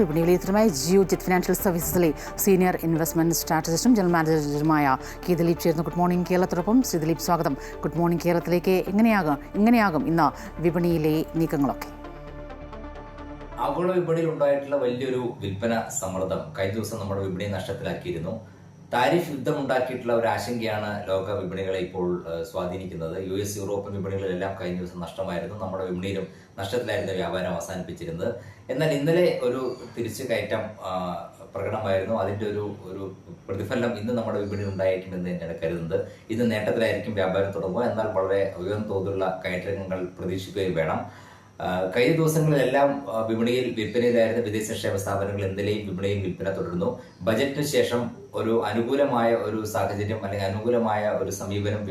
വിപണിയിൽ വിലയിരുത്തലുമായി Geojit financial സർവീസസിലെ സീനിയർ ഇൻവെസ്റ്റ്മെന്റ് സ്ട്രാറ്റജിസ്റ്റും ജനറൽ മാനേജറുമായ കെ ദിലീപ് ചേർന്ന് ഗുഡ് മോർണിംഗ് കേരളത്തോടൊപ്പം. ശ്രീ ദിലീപ് സ്വാഗതം. ഗുഡ് മോർണിംഗ് കേരളത്തിലേക്ക് എങ്ങനെയാകും എങ്ങനെയാകും ഇന്ന് വിപണിയിലെ നീക്കങ്ങളൊക്കെ? ആഗോള വിപണിയിൽ ഉണ്ടായിട്ടുള്ള വലിയൊരു വിൽപ്പന സമ്മർദ്ദം കഴിഞ്ഞ ദിവസം നമ്മുടെ വിപണി നഷ്ടത്തിലാക്കിയിരുന്നു. താരിഫ് യുദ്ധം ഉണ്ടാക്കിയിട്ടുള്ള ഒരു ആശങ്കയാണ് ലോക വിപണികളെ ഇപ്പോൾ സ്വാധീനിക്കുന്നത്. യു എസ് യൂറോപ്യൻ വിപണികളിലെല്ലാം കഴിഞ്ഞ ദിവസം നഷ്ടമായിരുന്നു. നമ്മുടെ വിപണിയിലും നഷ്ടത്തിലായിരുന്നു വ്യാപാരം അവസാനിപ്പിച്ചിരുന്നത്. എന്നാൽ ഇന്നലെ ഒരു തിരിച്ചു കയറ്റം പ്രകടമായിരുന്നു. അതിന്റെ ഒരു ഒരു പ്രതിഫലനം ഇന്ന് നമ്മുടെ വിപണിയിൽ ഉണ്ടായിരിക്കുമെന്ന് തന്നെയാണ് കരുതുന്നത്. ഇന്ന് നേട്ടത്തിലായിരിക്കും വ്യാപാരം തുടങ്ങുക. എന്നാൽ വളരെ ഉയർന്ന തോതിലുള്ള കയറ്റങ്ങൾ പ്രതീക്ഷിക്കുകയും വേണം. കഴിഞ്ഞ ദിവസങ്ങളിലെല്ലാം വിപണിയിൽ വിൽപ്പനയിലായിരുന്ന വിദേശ നിക്ഷേപ സ്ഥാപനങ്ങൾ എന്തിലെയും വിപണിയിൽ വിൽപ്പന തുടരുന്നു. ബജറ്റിന് ശേഷം ഒരു അനുകൂലമായ ഒരു സാഹചര്യം അല്ലെങ്കിൽ അനുകൂലമായ ഒരു സമീപനം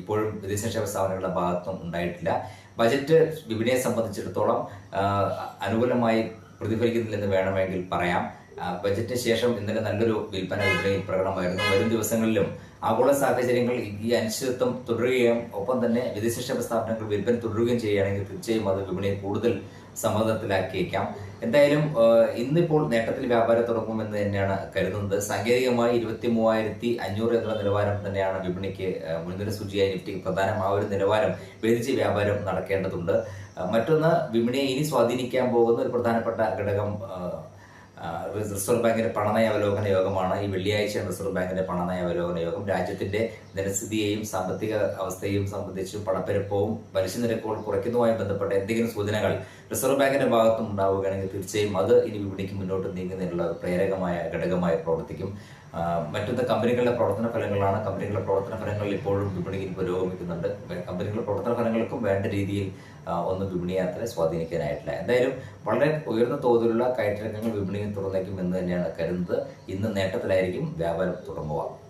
ഇപ്പോഴും വിദേശ നിക്ഷേപ സ്ഥാപനങ്ങളുടെ ഭാഗത്തും ഉണ്ടായിട്ടില്ല. ബജറ്റ് വിപണിയെ സംബന്ധിച്ചിടത്തോളം അനുകൂലമായി പ്രതിഫലിക്കുന്നില്ലെന്ന് വേണമെങ്കിൽ പറയാം. ബജറ്റിന് ശേഷം ഇന്നലെ നല്ലൊരു വിൽപ്പന വിപണിയിൽ പ്രകടമായിരുന്നു. വരും ദിവസങ്ങളിലും ആഗോള സാഹചര്യങ്ങൾ ഈ- അനിശ്ചിതത്വം തുടരുകയും ഒപ്പം തന്നെ വിദേശ നിക്ഷേപ സ്ഥാപനങ്ങൾ വിൽപ്പന തുടരുകയും ചെയ്യുകയാണെങ്കിൽ തീർച്ചയായും അത് വിപണിയെ കൂടുതൽ സമ്മർദ്ദത്തിലാക്കിയേക്കാം. എന്തായാലും ഇന്നിപ്പോൾ നേട്ടത്തിൽ വ്യാപാരം തുടങ്ങുമെന്ന് തന്നെയാണ് കരുതുന്നത്. സാങ്കേതികമായി ഇരുപത്തി മൂവായിരത്തി അഞ്ഞൂറ് എന്നുള്ള നിലവാരം തന്നെയാണ് വിപണിക്ക് മുൻനിര സൂചിയായി നിഫ്റ്റിക്ക് പ്രധാനം ആ ഒരു നിലവാരം ഭേദിച്ച് വ്യാപാരം നടക്കേണ്ടതുണ്ട്. മറ്റൊന്ന് വിപണിയെ ഇനി സ്വാധീനിക്കാൻ പോകുന്ന ഒരു പ്രധാനപ്പെട്ട ഘടകം റിസർവ് ബാങ്കിന്റെ പണനയ അവലോകന യോഗമാണ്. ഈ വെള്ളിയാഴ്ച റിസർവ് ബാങ്കിന്റെ പണനയ അവലോകന യോഗം. രാജ്യത്തിന്റെ ധനസ്ഥിതിയെയും സാമ്പത്തിക അവസ്ഥയെയും സംബന്ധിച്ച് പണപ്പെരുപ്പവും പലിശ നിരക്കുകൾ കുറയ്ക്കുന്നതുമായി ബന്ധപ്പെട്ട എന്തെങ്കിലും സൂചനകൾ റിസർവ് ബാങ്കിന്റെ ഭാഗത്തും ഉണ്ടാവുകയാണെങ്കിൽ തീർച്ചയായും അത് ഇനി വിപണിക്ക് മുന്നോട്ട് നീങ്ങുന്നതിനുള്ള പ്രേരകമായ ഘടകമായി പ്രവർത്തിക്കും. മറ്റൊന്ന് കമ്പനികളുടെ പ്രവർത്തന ഫലങ്ങളാണ്. കമ്പനികളുടെ പ്രവർത്തന ഫലങ്ങൾ ഇപ്പോഴും വിപണിയിൽ പുരോഗമിക്കുന്നുണ്ട് കമ്പനികളുടെ പ്രവർത്തന ഫലങ്ങൾക്കും വേണ്ട രീതിയിൽ ഒന്നും വിപണിയെ അത്ര സ്വാധീനിക്കാനായിട്ടില്ല. എന്തായാലും വളരെ ഉയർന്ന തോതിലുള്ള കയറ്റിറക്കങ്ങൾ വിപണിയിൽ തുറന്നേക്കും എന്ന് തന്നെയാണ് കരുതുന്നത്. ഇന്ന് നേട്ടത്തിലായിരിക്കും വ്യാപാരം തുടങ്ങുക.